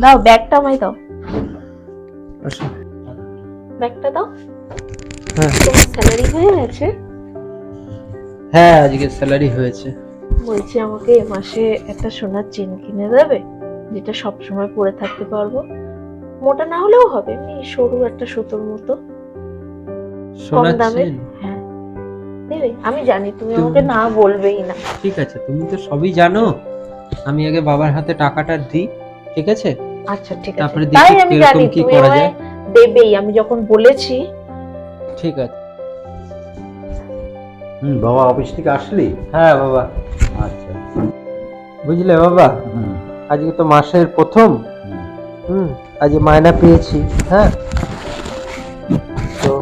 দাও ব্যাগটা আমায় দাও। আসো ব্যাগটা দাও। হ্যাঁ। স্যালারি হয়ে গেছে? হ্যাঁ আজকে স্যালারি হয়েছে। বলছি আমাকে এ মাসে একটা সোনার চেন কিনে দেবে যেটা সব সময় পরে থাকতে পারব। মোটা না হলেও হবে এমনি সরু একটা সুতোর মতো। সোনার চেন হ্যাঁ। দেবে আমি জানি তুমি তুমি- আমাকে না বলবেই না। ঠিক আছে তুমি তো সবই জানো। আমি আগে বাবার হাতে টাকাটা দিই ঠিক আছে? আচ্ছা ঠিক আছে। দেখি তাই আমি জানি কি করা যায়। দেবেই আমি যখন বলেছি। ঠিক আছে। হুম বাবা অফিস থেকে আসলি? হ্যাঁ বাবা। আচ্ছা। বুঝলে বাবা? আজকে তো মাসের প্রথম। হুম। হুম আজ মায়না পেয়েছি হ্যাঁ? তো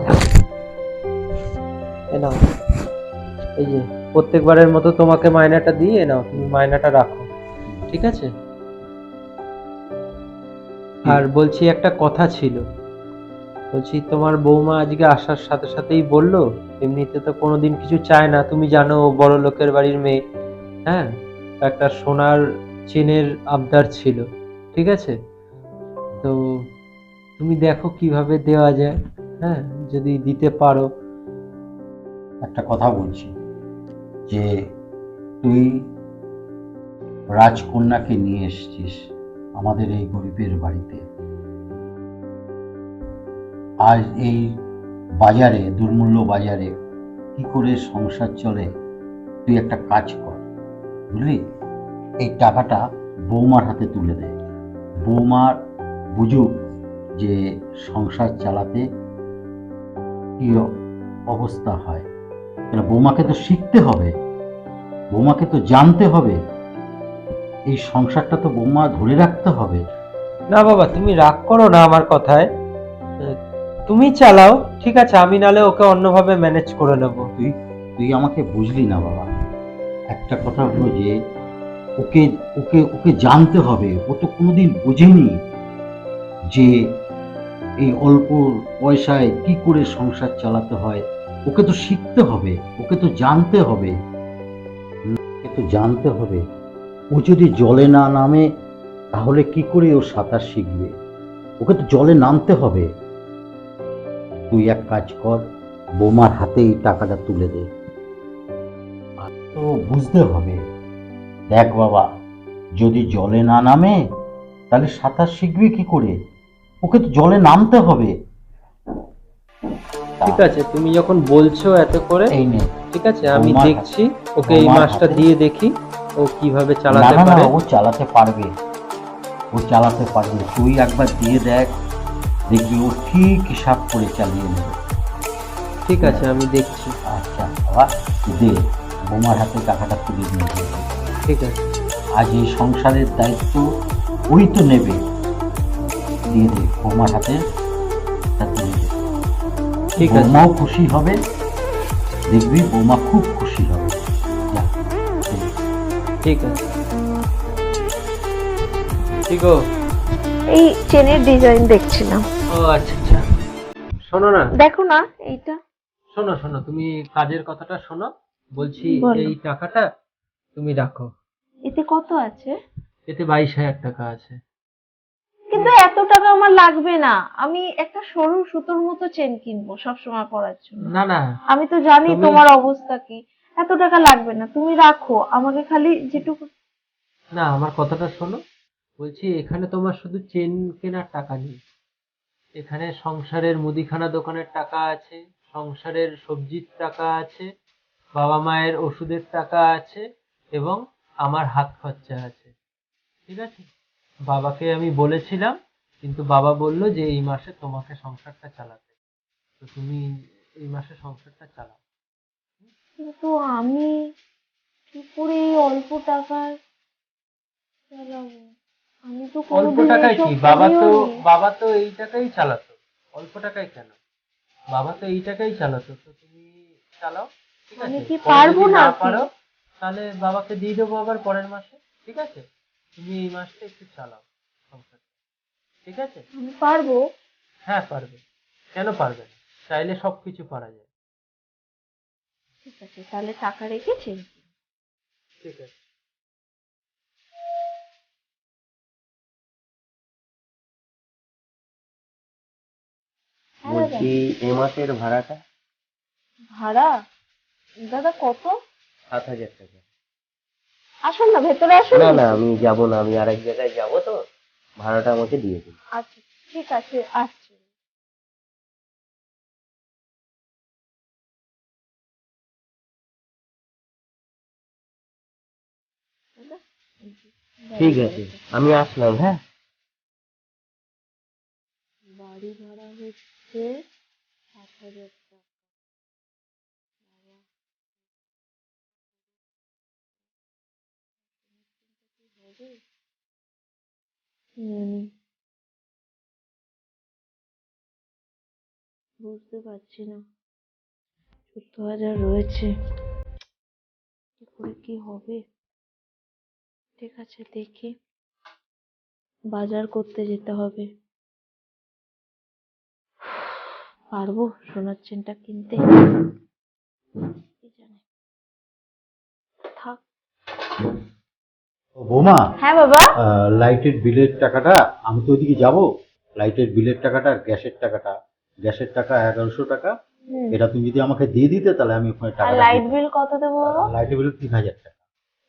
এ নাও। এই যে প্রত্যেকবারের মতো তোমাকে মায়নাটা দিয়ে নাও তুমি মায়নাটা রাখো। ঠিক আছে? আর বলছি একটা কথা ছিল। বলছি তোমার বৌমা আজকে আসার সাথে সাথেই বলল এমনিতে তো কোনোদিন কিছু চায় না। তুমি জানো বড় লোকের বাড়ির মেয়ে। হ্যাঁ একটা সোনার চেনের আবদার ছিল। ঠিক আছে? তো তুমি দেখো কীভাবে দেওয়া যায়। হ্যাঁ যদি দিতে পারো। একটা কথা বলছি যে তুই রাজকন্যাকে নিয়ে এসেছিস। আমাদের এই গরিবের বাড়িতে। আজ এই বাজারে, দুর্মূল্য বাজারে কি করে সংসার চলে, তুই একটা কাজ কর, বুঝলি? এই টাকাটা বৌমার হাতে তুলে দে। বৌমার বুঝুক যে সংসার চালাতে কি অবস্থা হয়। বৌমাকে তো শিখতে হবে, বৌমাকে তো জানতে হবে। এই সংসারটা তো বৌমা ধরে রাখতে হবে। না বাবা তুমি রাগ করো না আমার কথায়। তুমি চালাও ঠিক আছে আমি নালে ওকে অন্যভাবে ম্যানেজ করে নেব। তুই তুই আমাকে বুঝলি না বাবা। একটা কথা হলো যে ওকে ওকে ওকে জানতে হবে। ও তো কোনোদিন বোঝেনি যে এই অল্প পয়সায় কি করে সংসার চালাতে হয়। ওকে তো শিখতে হবে ওকে তো জানতে হবে। ওকে তো জানতে হবে। ও যদি জলে না নামে তাহলে কি করে ও সাঁতার শিখবে? ওকে তো জলে নামতে হবে। তুই এক কাজ কর বৌমার হাতে এই টাকাটা তুলে দে। আর তো বুঝতে হবে। দেখ বাবা যদি জলে না নামে তাহলে সাঁতার শিখবে কি করে? ওকে তো জলে নামতে হবে। ঠিক আছে তুমি যখন বলছো এত করে এই নে। ঠিক আছে আমি দেখছি ওকে এই মাছটা দিয়ে দেখি। ও কীভাবে চালাতে পারে? ও চালাতে পারবে। ও চালাতে পারবে। তুই একবার দিয়ে দেখ দেখবি ও ঠিক হিসাব করে চালিয়ে নেবে। ঠিক আছে আমি দেখছি। আচ্ছা বাবা দে বোমার হাতে টাকাটা তুলে দিয়ে ঠিক আছে। আজ এই সংসারের দায়িত্ব ওই তো নেবে। দিয়ে দে বোমার হাতে তুলে ঠিক আছে। বৌমাও খুশি হবে। দেখবি বোমা খুব খুশি হবে। ঠিক আছে। ঠিক ও এই চেনের ডিজাইন দেখছিলাম। ও আচ্ছা আচ্ছা। শোনো না। দেখো না এইটা। শোনো শোনো তুমি কাজের কথাটা শোনো। বলছি বলো। এই টাকাটা তুমি রাখো। এতে কত আছে? এতে বাইশ হাজার টাকা আছে। কিন্তু এত টাকা আমার লাগবে না। আমি একটা সরু সুতোর মতো চেন কিনবো সব সময় পরার জন্য। না না। আমি তো জানি তুমি- তোমার অবস্থা কি। এত টাকা লাগবে না, তুমি রাখো, আমাকে খালি যেটুকু না, আমার কথাটা শোনো। বলছি, এখানে তোমার শুধু চেন কেনার টাকা নেই। এখানে সংসারের মুদিখানা দোকানের টাকা আছে, সংসারের সবজির টাকা আছে, বাবা মায়ের ওষুধের টাকা আছে এবং আমার হাত খরচা আছে। ঠিক আছে? বাবাকে আমি বলেছিলাম, কিন্তু বাবা বলল যে এই মাসে তোমাকে সংসারটা চালাতে। তো তুমি এই মাসে সংসারটা চালাও। কিন্তু আমি কি করে এই অল্প টাকায় চালাবো? আমি তো অল্প কোনোদিন টাকায় এসব কি? বাবা তো করিওনি। বাবা তো এই টাকাই চালাতো। অল্প টাকায় কেন? বাবা তো এই টাকাই চালাতো। তো তুমি চালাও ঠিক আছে? আমি কি পরে পারব যদি না না কি? পারো তাহলে বাবাকে দিয়ে দেবো আবার পরের মাসে ঠিক আছে? তুমি এই মাসটা একটু চালাও সংসার ঠিক আছে? আমি পারব। হ্যাঁ পারবে। কেন পারবে না? চাইলে সবকিছু পারা যায়। ঠিক আছে তাহলে টাকা রেখেছি ঠিক আছে। হ্যাঁ বলছি এ মাসের ভাড়াটা? ভাড়া? দাদা কত? সাত হাজার টাকা। আসুন না ভেতরে আসুন। না না আমি যাব না আমি আরেক জায়গায় যাব তো। ভাড়াটা আমাকে দিয়ে দিন। আচ্ছা ঠিক আছে আচ্ছা ঠিক আছে আমি আসলাম হ্যাঁ। বাড়ি ভাড়া হচ্ছে সাত হাজার টাকা। বুঝতে পারছি না। চোদ্দ হাজার রয়েছে। কি করে কি হবে? ঠিক আছে দেখি বাজার করতে যেতে হবে। পারব সোনার চেনটা কিনতে? থাক। ও বৌমা হ্যাঁ বাবা। লাইটের বিলের টাকাটা আমি তো ওইদিকে যাব। লাইটের বিলের টাকাটা আর গ্যাসের টাকাটা? গ্যাসের টাকা এগারোশো টাকা? এটা তুমি যদি আমাকে দিয়ে দিতে তাহলে আমি ওখানে টাকা লাইট বিল কত দেবো বাবা? লাইটের বিল তিন হাজার টাকা।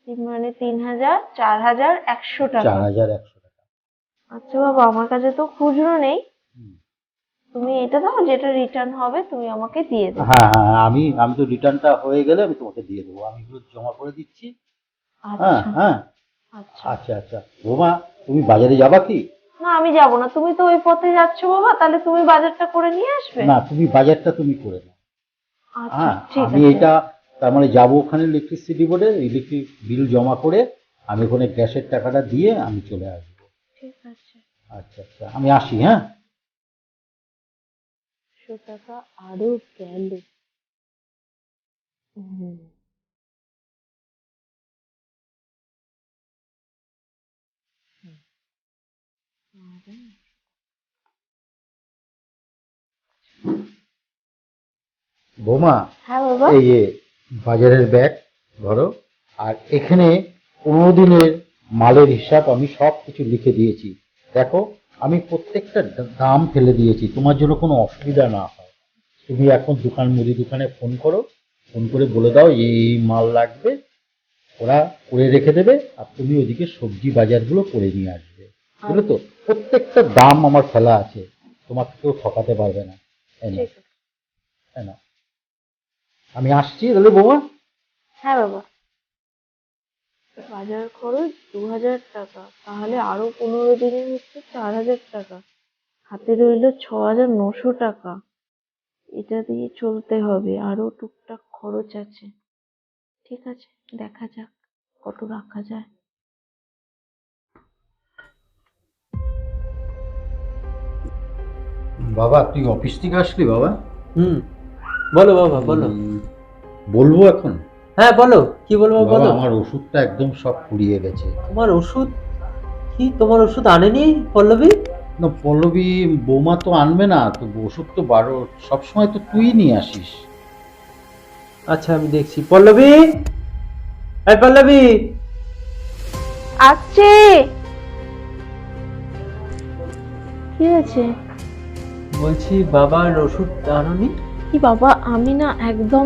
মানে তিন হাজার চার হাজার একশো টাকা। চার হাজার একশো টাকা। আচ্ছা বাবা আমার কাছে তো খুচরো নেই। তুমি এটা দাও যেটা রিটার্ন হবে তুমি আমাকে দিয়ে দাও। হ্যাঁ হ্যাঁ হ্যাঁ, আমি আমি তো রিটার্নটা হয়ে গেলে আমি তোমাকে দিয়ে দেবো। আমি এগুলো জমা করে দিচ্ছি। হ্যাঁ আচ্ছা। হ্যাঁ আচ্ছা। আচ্ছা আচ্ছা। বৌমা তুমি বাজারে যাবা কি? না আমি যাব না। তুমি তো ওই পথে যাচ্ছ বাবা তাহলে তুমি বাজারটা করে নিয়ে আসবে? না তুমি বাজারটা তুমি করে নাও। আচ্ছা হ্যাঁ আমি এটা তার মানে যাব ওখানে ইলেকট্রিসিটি বোর্ডে ইলেকট্রিক বিল জমা করে আমি ওখানে গ্যাসের টাকাটা দিয়ে আমি চলে আসব ঠিক আছে আচ্ছা আচ্ছা আমি আসি হ্যাঁ একশো টাকা আরও গেল হুম। হুম। বৌমা হ্যাঁ বাবা এই যে বাজারের ব্যাগ ধরো আর এখানে পনেরো দিনের মালের হিসাব আমি সব কিছু লিখে দিয়েছি। দেখো আমি প্রত্যেকটা দাম ফেলে দিয়েছি তোমার জন্য কোনো অসুবিধা না হয়। তুমি এখন দোকান মুদি দোকানে ফোন করো ফোন করে বলে দাও এই মাল লাগবে ওরা করে রেখে দেবে আর তুমি ওইদিকে সবজি বাজারগুলো করে নিয়ে আসবে। বুঝলে তো? প্রত্যেকটা দাম আমার ফেলা আছে তোমাকে কেউ ঠকাতে পারবে না। এই নাও। আমি আসছি তাহলে বৌমা? হ্যাঁ বাবা। বাজার খরচ দু হাজার টাকা তাহলে আরও পনেরো দিনে হচ্ছে চার হাজার টাকা। হাতে রইল ছ হাজার নশো টাকা। এটা দিয়ে চলতে হবে আরও টুকটাক খরচ আছে। ঠিক আছে দেখা যাক কত রাখা যায়। বাবা তুই অফিস থেকে আসলি বাবা? হুম। বলো বাবা বলো। বলব এখন? হ্যাঁ বলো। কি বলব বলো। আমার ওষুধটা একদম সব ফুরিয়ে গেছে। তোমার ওষুধ? কি তোমার ওষুধ আনেনি পল্লবী? না পল্লবী বৌমা তো আনবে না তো ওষুধ তো বারো সবসময় তো তুই নিয়ে আসিস। আচ্ছা আমি দেখছি। পল্লবী? এই পল্লবী! আছে কি হয়েছে? বলছি বাবার ওষুধ আনোনি? কি বাবা? আমি না একদম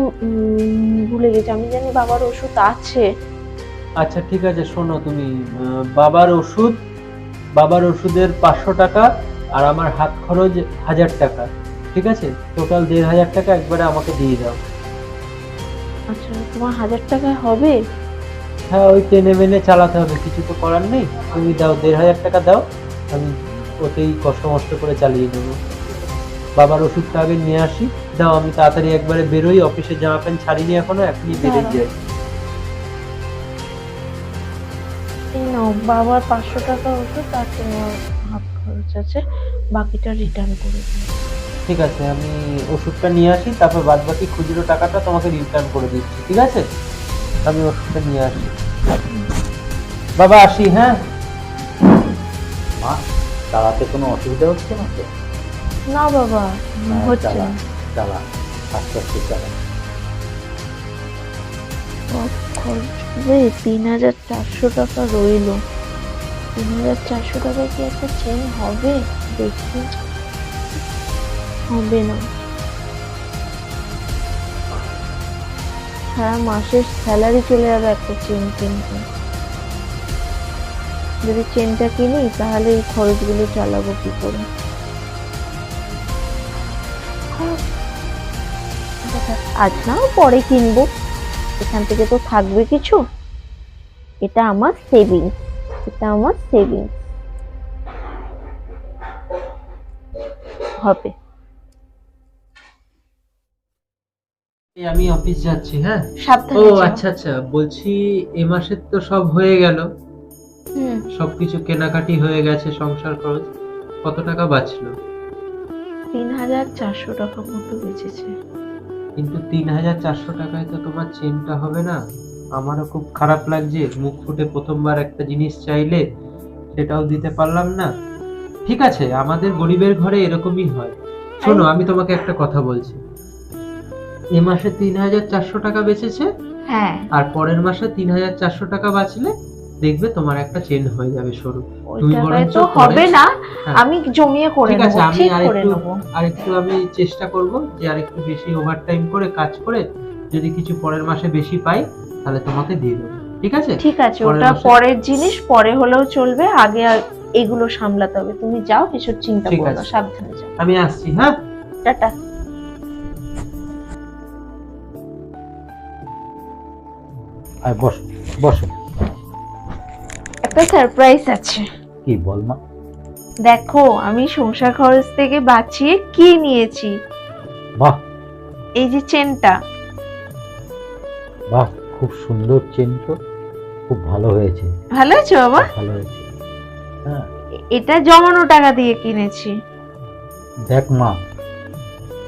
ভুলে গেছি। আমি জানি বাবার ওষুধ আছে। আচ্ছা ঠিক আছে শোনো তুমি বাবার ওষুধ বাবার ওষুধের পাঁচশো টাকা আর আমার হাত খরচ হাজার টাকা। ঠিক আছে? টোটাল দেড় হাজার টাকা একবারে আমাকে দিয়ে দাও। আচ্ছা তোমার হাজার টাকা হবে? হ্যাঁ ওই টেনে মেনে চালাতে হবে কিছু তো করার নেই। তুমি দাও দেড় হাজার টাকা দাও আমি ওতেই কষ্ট মষ্ট করে চালিয়ে নেব। বাবার ওষুধটা আগে নিয়ে আসি। দাও আমি তাড়াতাড়ি একবারে বেরোই অফিসে জামা প্যান্ট ছাড়িনি এখনও এখনই বেরিয়ে যাই। এই নাও বাবার পাঁচশো টাকা তোমার খরচ আছে বাকিটা রিটার্ন করে ঠিক আছে আমি ওষুধটা নিয়ে আসি তারপর বাদ বাকি খুচরো টাকাটা তোমাকে রিটার্ন করে দিচ্ছি ঠিক আছে? আমি ওষুধটা নিয়ে আসি। বাবা আসি হ্যাঁ? মা চালাতে কোনো অসুবিধা হচ্ছে না তো না বাবা হ্যাঁ, হচ্ছে না। চালা আস্তে আস্তে চালা। সব খরচ তিন হাজার চারশো টাকা রইল। তিন হাজার চারশো টাকা কি একটা চেন হবে? দেখি। হবে না। সারা মাসের স্যালারি চলে যাবে একটা চেন কিনতে। যদি চেনটা কিনি, তাহলে এই খরচগুলো চালাবো কি করে? আজ না পরে কিনবো। এখান থেকে তো থাকবে কিছু। এটা আমার সেভিংস এটা আমার সেভিংস হবে। আমি অফিস যাচ্ছি হ্যাঁ? ও আচ্ছা আচ্ছা। বলছি এ মাসের তো সব হয়ে গেল। সবকিছু কেনাকাটি হয়ে গেছে সংসার খরচ। কত টাকা বাঁচলো? তিন হাজার চারশো টাকা মতো বেঁচেছে। কিন্তু তিন হাজার চারশো টাকায় তো তোমার চেনটা হবে না। আমারও খুব খারাপ লাগছে মুখ ফুটে প্রথমবার একটা জিনিস চাইলে সেটাও দিতে পারলাম না। ঠিক আছে আমাদের গরিবের ঘরে এরকমই হয়। শোনো আমি তোমাকে একটা কথা বলছি। এ মাসে তিন হাজার চারশো টাকা বেঁচেছে? হ্যাঁ। আর পরের মাসে তিন হাজার চারশো টাকা বাঁচলে? দেখবে তোমার একটা চেন হয়ে যাবে সরু। তুমি বরঞ্চ তো হবে না হ্যাঁ। আমি জমিয়ে করে ঠিক আছে আমি আর একটু আর একটু আমি চেষ্টা করব যে আর একটু বেশি ওভারটাইম করে কাজ করে যদি কিছু পরের মাসে বেশি পাই তাহলে তোমাকে দিয়ে দেবো। ঠিক আছে? ঠিক আছে ওটা পরের জিনিস পরে হলেও চলবে আগে আর এগুলো সামলাতে হবে। তুমি যাও কিছু চিন্তা করো না সাবধানে যাও। আমি আসছি হ্যাঁ? টাটা। আর বসো বসো। একটা সারপ্রাইজ আছে। কি বল মা? দেখো আমি সংসার খরচ থেকে বাঁচিয়ে কি নিয়েছি? বাহ। এই যে চেনটা। বাহ খুব সুন্দর চেন তো। খুব ভালো হয়েছে। ভালো আছে বাবা? ভালো হয়েছে। হ্যাঁ। এটা জমানো টাকা দিয়ে কিনেছি। দেখ মা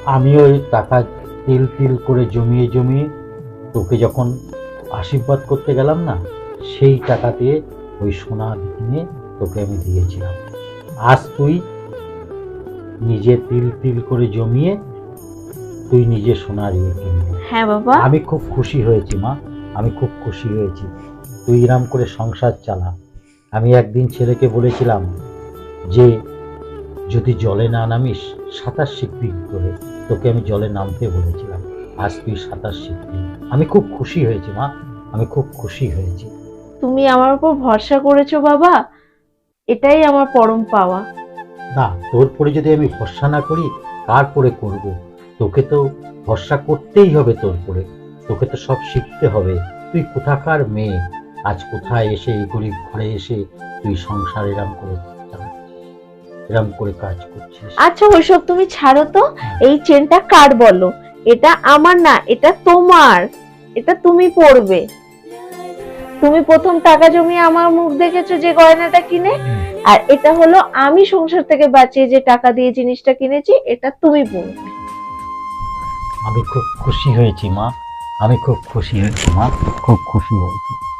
আমি ওই টাকা তিল তিল করে জমিয়ে জমিয়ে তোকে যখন আশীর্বাদ করতে গেলাম না সেই টাকা দিয়ে ওই সোনা কিনে তোকে আমি দিয়েছিলাম। আজ তুই নিজে তিল তিল করে জমিয়ে তুই নিজে সোনার ইয়ে কিনবি। হ্যাঁ বাবা। আমি খুব খুশি হয়েছি মা। আমি খুব খুশি হয়েছি। তুই এরম করে সংসার চালা। আমি একদিন ছেলেকে বলেছিলাম যে যদি জলে না নামিস সাঁতার শিখবি করে? তোকে আমি জলে নামতে বলেছিলাম। আজ তুই সাঁতার শিখবি। আমি খুব খুশি হয়েছি মা। আমি খুব খুশি হয়েছি। তুমি আমার উপর ভরসা করেছ বাবা? এটাই আমার পরম পাওয়া। না তোর পরে যদি আমি ভরসা না করি কার পরে করব? তোকে তো ভরসা করতেই হবে তোর পরে। তোকে তো সব শিখতে হবে। তুই কোথাকার মেয়ে? আজ কোথায় এসে এই গরিব ঘরে এসে তুই সংসার এরম করে এরম করে কাজ করছিস? আচ্ছা ওইসব তুমি ছাড়ো তো। এই চেনটা কার বলো? এটা আমার না এটা তোমার। এটা তুমি পড়বে তুমি প্রথম টাকা জমিয়ে আমার মুখ দেখেছ যে গয়নাটা কিনে? আর এটা হলো আমি সংসার থেকে বাঁচিয়ে যে টাকা দিয়ে জিনিসটা কিনেছি এটা তুমি বলবে আমি খুব খুশি হয়েছি মা। আমি খুব খুশি হয়েছি মা। খুব খুশি হয়েছি।